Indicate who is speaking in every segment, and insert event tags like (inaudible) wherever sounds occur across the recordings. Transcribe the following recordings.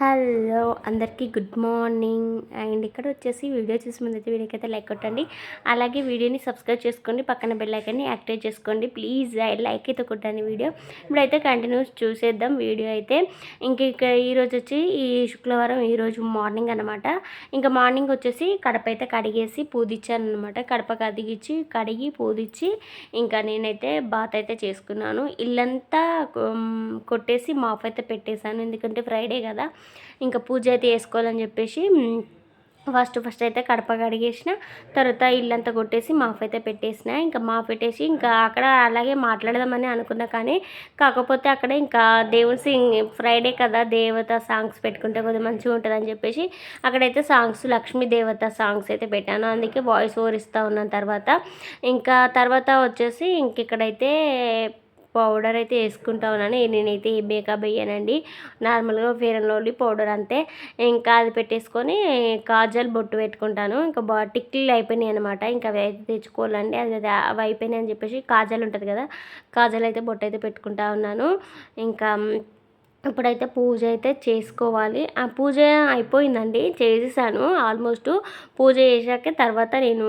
Speaker 1: Hello అందరికీ good morning. And ఇక్కడ వచ్చేసి వీడియో చూసి ముందు వీడియోకి అయితే లైక్ కొట్టండి. అలాగే వీడియోని సబ్స్క్రైబ్ చేసుకోండి పక్కన బెల్ ఐకన్ని యాక్టివేట్ చేసుకోండి. ప్లీజ్ లైక్ అయితే కొట్టండి వీడియో. ఇప్పుడైతే కంటిన్యూస్ చూసేద్దాం వీడియో అయితే. ఇంక ఇక ఈరోజు వచ్చి ఈ శుక్రవారం ఈరోజు మార్నింగ్ అనమాట ఇంకా మార్నింగ్ వచ్చేసి కడప అయితే కడిగేసి పూదిచ్చాను అనమాట కడప కడిగిచ్చి కడిగి పూదిచ్చి ఇంకా నేనైతే బాత్ అయితే చేసుకున్నాను. ఇల్లంతా కొట్టేసి మాఫ్ అయితే పెట్టేశాను. ఎందుకంటే ఫ్రైడే కదా. ఇంకా పూజ అయితే వేసుకోవాలని చెప్పేసి ఫస్ట్ ఫస్ట్ అయితే కడప కడిగేసిన తర్వాత ఇల్లంతా కొట్టేసి మాఫ్ అయితే పెట్టేసిన. ఇంకా మాఫ్ పెట్టేసి ఇంకా అక్కడ అలాగే మాట్లాడదామని అనుకున్నా కానీ కాకపోతే అక్కడ ఇంకా దేవుని సింగ్ ఫ్రైడే కదా దేవత సాంగ్స్ పెట్టుకుంటే కొద్దిగా మంచిగా ఉంటుందని చెప్పేసి అక్కడైతే సాంగ్స్ లక్ష్మీ దేవత సాంగ్స్ అయితే పెట్టాను. అందుకే వాయిస్ ఓవర్ ఇస్తూ ఉన్నాను తర్వాత. ఇంకా తర్వాత వచ్చేసి ఇంక ఇక్కడైతే పౌడర్ అయితే వేసుకుంటా ఉన్నాను నేనైతే మేకప్ వేయనండి. నార్మల్గా ఫేర్ అండ్ లవ్లీ పౌడర్ అంతే. ఇంకా అది పెట్టేసుకొని కాజల్ బొట్టు పెట్టుకుంటాను. ఇంకా బా టిక్లీలు అయిపోయినాయి అనమాట ఇంకా అవి అయితే తెచ్చుకోవాలండి. అది అవి అయిపోయినాయి అని చెప్పేసి కాజల్ ఉంటుంది కదా కాజల్ అయితే బొట్టు అయితే పెట్టుకుంటా ఉన్నాను. ఇంకా ఇప్పుడైతే పూజ అయితే చేసుకోవాలి. ఆ పూజ అయిపోయిందండి చేసేసాను. ఆల్మోస్ట్ పూజ చేశాక తర్వాత నేను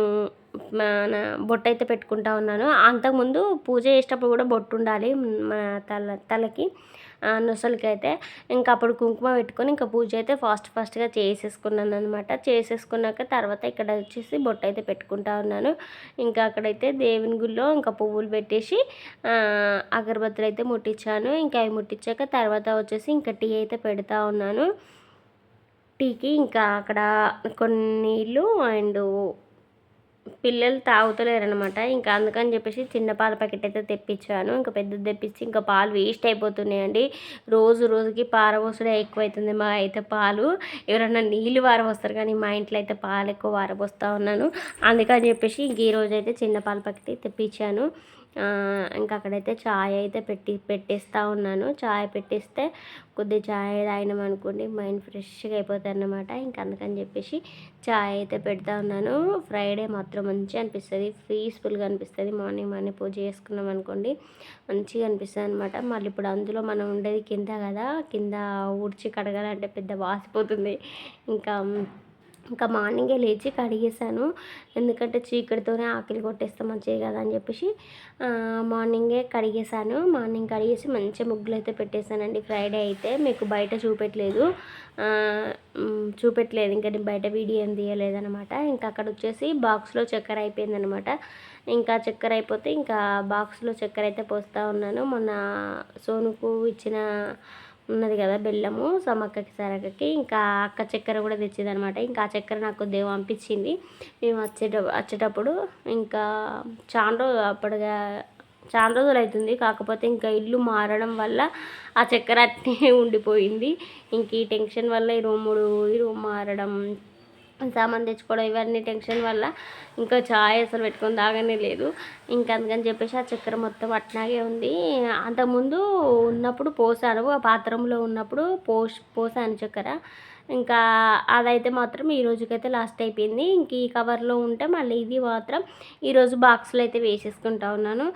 Speaker 1: మన బొట్టు అయితే పెట్టుకుంటా ఉన్నాను. అంతకుముందు పూజ చేసేటప్పుడు కూడా బొట్టు ఉండాలి మన తల తలకి నొసలకి అయితే ఇంకా అప్పుడు కుంకుమ పెట్టుకొని ఇంకా పూజ అయితే ఫాస్ట్ ఫాస్ట్గా చేసేసుకున్నాను అనమాట చేసేసుకున్నాక తర్వాత ఇక్కడ వచ్చేసి బొట్టు అయితే పెట్టుకుంటా ఉన్నాను. ఇంకా అక్కడైతే దేవుని గుళ్ళో ఇంకా పువ్వులు పెట్టేసి అగరబత్తులు అయితే ముట్టించాను. ఇంకా అవి ముట్టించాక తర్వాత వచ్చేసి ఇంకా టీ అయితే పెడతా ఉన్నాను. టీకి ఇంకా అక్కడ కొన్ని నీళ్ళు అండ్ పిల్లలు తాగుతలేరనమాట ఇంకా అందుకని చెప్పేసి చిన్న పాల ప్యాకెట్ అయితే తెప్పించాను. ఇంకా పెద్దది తెప్పించి ఇంకా పాలు వేస్ట్ అయిపోతున్నాయండి. రోజు రోజుకి పారబోసడే ఎక్కువైతుంది మా అయితే పాలు. ఎవరన్నా నీళ్ళు వారబోస్తారు కానీ మా ఇంట్లో అయితే పాలు ఎక్కువ వారబోస్తూ ఉన్నాను. అందుకని చెప్పేసి ఇంక ఈరోజు అయితే చిన్న పాల ప్యాకెట్ తెప్పించాను. ఇంకా అక్కడైతే చాయ్ అయితే పెట్టి పెట్టేస్తూ ఉన్నాను. చాయ్ పెట్టేస్తే కొద్దిగా చాయ్ తాగినాం అనుకోండి మైండ్ ఫ్రెష్గా అయిపోతుంది అన్నమాట ఇంకా అందుకని చెప్పేసి చాయ్ అయితే పెడతా ఉన్నాను. ఫ్రైడే మాత్రం మంచిగా అనిపిస్తుంది. పీస్ఫుల్గా అనిపిస్తుంది. మార్నింగ్ మార్నింగ్ పూజ చేసుకున్నాం అనుకోండి మంచిగా అనిపిస్తుంది అనమాట మళ్ళీ ఇప్పుడు అందులో మనం ఉండేది కింద కదా కింద ఊడ్చి కడగాలంటే పెద్ద వాసిపోతుంది. ఇంకా ఇంకా మార్నింగే లేచి కడిగేసాను ఎందుకంటే చీకటితోనే ఆకలి కొట్టేస్తే మంచిది కదా అని చెప్పేసి మార్నింగే కడిగేసాను మార్నింగ్ కడిగేసి మంచిగా ముగ్గులు అయితే పెట్టేశానండి. ఫ్రైడే అయితే మీకు బయట చూపెట్టలేదు. చూపెట్టలేదు. ఇంకా నేను బయట వీడియో ఏం తీయలేదనమాట ఇంకా అక్కడ వచ్చేసి బాక్స్లో చక్కెర అయిపోయిందనమాట ఇంకా చక్కెర అయిపోతే ఇంకా బాక్స్లో చక్కెర అయితే పోస్తూ ఉన్నాను. మొన్న సోనుకు ఇచ్చిన ఉన్నది కదా బెల్లము సమక్కకి సరకకి ఇంకా అక్క చక్కెర కూడా తెచ్చిందనమాట. ఇంకా ఆ చక్కెర నాకు దేవు పంపించింది. మేము వచ్చేట వచ్చేటప్పుడు ఇంకా చాలా రోజు అప్పటిగా చాలా రోజులు అవుతుంది. కాకపోతే ఇంకా ఇల్లు మారడం వల్ల ఆ చక్కెర అట్నే (laughs) ఉండిపోయింది. ఇంక ఈ టెన్షన్ వల్ల ఈ రూముడు ఈ రూమ్ మారడం సామాన్ తెచ్చుకోవడం ఇవన్నీ టెన్షన్ వల్ల ఇంకా చాయ్ అసలు పెట్టుకొని తాగనే లేదు. ఇంకా అందుకని చెప్పేసి ఆ చక్కెర మొత్తం అట్లాగే ఉంది. అంతకుముందు ఉన్నప్పుడు పోసాను ఆ పాత్రంలో ఉన్నప్పుడు పోస్ పోసాను చక్కెర. ఇంకా అదైతే మాత్రం ఈ రోజుకైతే లాస్ట్ అయిపోయింది. ఇంక ఈ కవర్లో ఉంటే మళ్ళీ ఇది మాత్రం ఈరోజు బాక్స్లో అయితే వేసేసుకుంటా ఉన్నాను.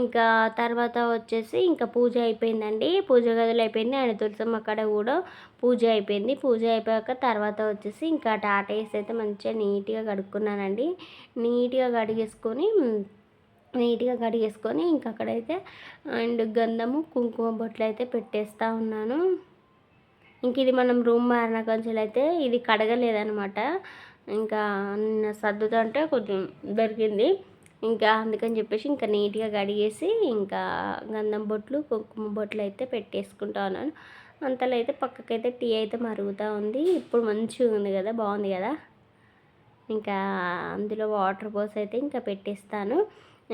Speaker 1: ఇంకా తర్వాత వచ్చేసి ఇంకా పూజ అయిపోయిందండి. పూజ గదులు అయిపోయింది. ఆయన తులసమ్మ అక్కడ కూడా పూజ అయిపోయింది. పూజ అయిపోయాక తర్వాత వచ్చేసి ఇంకా టాటేస్ అయితే మంచిగా నీట్గా కడుక్కున్నానండి. నీట్గా కడిగేసుకొని నీట్గా కడిగేసుకొని ఇంక అక్కడైతే అండ్ గంధము కుంకుమ బొట్లు అయితే పెట్టేస్తూ ఉన్నాను. ఇంక ఇది మనం రూమ్ మారిన కొంచెం అయితే ఇది కడగలేదనమాట ఇంకా సర్దుతుంటే కొంచెం దొరికింది. ఇంకా అందుకని చెప్పేసి ఇంకా నీట్గా కడిగేసి ఇంకా గంధం బొట్లు కుంకుమ బొట్లు అయితే పెట్టేసుకుంటా ఉన్నాను. అంతలో అయితే పక్కకైతే టీ అయితే మరుగుతూ ఉంది. ఇప్పుడు మంచిగా ఉంది కదా బాగుంది కదా. ఇంకా అందులో వాటర్ పోసి అయితే ఇంకా పెట్టేస్తాను.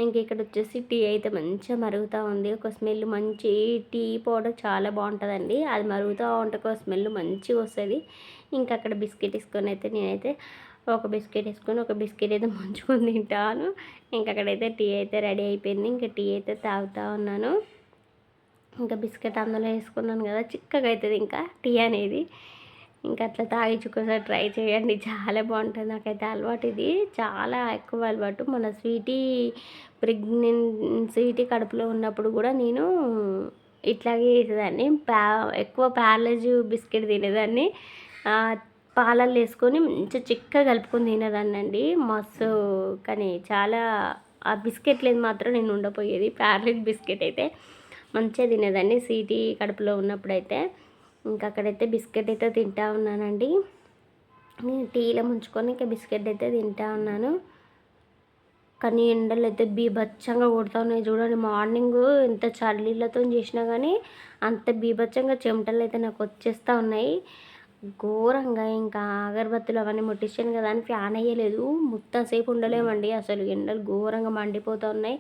Speaker 1: ఇంకా ఇక్కడ వచ్చేసి టీ అయితే మంచిగా మరుగుతూ ఉంది. ఒక స్మెల్ మంచి టీ పౌడర్ చాలా బాగుంటుందండి అది మరుగుతూ ఉంటే ఒక స్మెల్ మంచిగా వస్తుంది. ఇంకా అక్కడ బిస్కెట్ వేసుకొని అయితే నేనైతే ఒక బిస్కెట్ వేసుకొని ఒక బిస్కెట్ అయితే ముంచుకొని తింటాను. ఇంకా అక్కడైతే టీ అయితే రెడీ అయిపోయింది. ఇంకా టీ అయితే తాగుతూ ఉన్నాను. ఇంకా బిస్కెట్ అందులో వేసుకున్నాను కదా చిక్కగా అవుతుంది ఇంకా టీ అనేది. ఇంకా అట్లా తాగించుకోసారి ట్రై చేయండి. చాలా బాగుంటుంది. నాకైతే అలవాటు ఇది. చాలా ఎక్కువ అలవాటు. మన స్వీటీ ప్రెగ్నెంట్ స్వీటీ కడుపులో ఉన్నప్పుడు కూడా నేను ఇట్లాగే చేసేదాన్ని. ప్యా ఎక్కువ ప్యారలైజ్ బిస్కెట్ తినేదాన్ని. పాలల్లో వేసుకొని మంచిగా చిక్కగా కలుపుకొని తినేదాన్ని అండి. మస్తు కానీ చాలా ఆ బిస్కెట్ లేదు మాత్రం నేను ఉండపోయేది. ప్యారలెట్ బిస్కెట్ అయితే మంచిగా తినేదాన్ని. సీటీ కడుపులో ఉన్నప్పుడైతే. ఇంకా అక్కడైతే బిస్కెట్ అయితే తింటా ఉన్నానండి. నేను టీలో ముంచుకొని ఇంకా బిస్కెట్ అయితే తింటా ఉన్నాను. కానీ ఎండలు అయితే బీభత్సంగా కొడుతూ ఉన్నాయి చూడండి. మార్నింగ్ ఎంత చలిలతో చేసినా కానీ అంత బీభత్సంగా చెమటలు అయితే నాకు వచ్చేస్తూ ఉన్నాయి. ఘోరంగా ఇంకా అగరబత్తులు అవన్నీ ముట్టించాను కదా అని ఫ్యాన్ అయ్యలేదు మొత్తం సేపు ఉండలేమండి. అసలు ఎండలు ఘోరంగా మండిపోతూ ఉన్నాయి.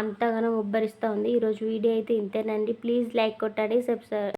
Speaker 1: అంతగానో ఉబ్బరిస్తూ ఉంది. ఈరోజు వీడియో అయితే ఇంతేనండి. ప్లీజ్ లైక్ కొట్టండి. సబ్స్క్రైబ్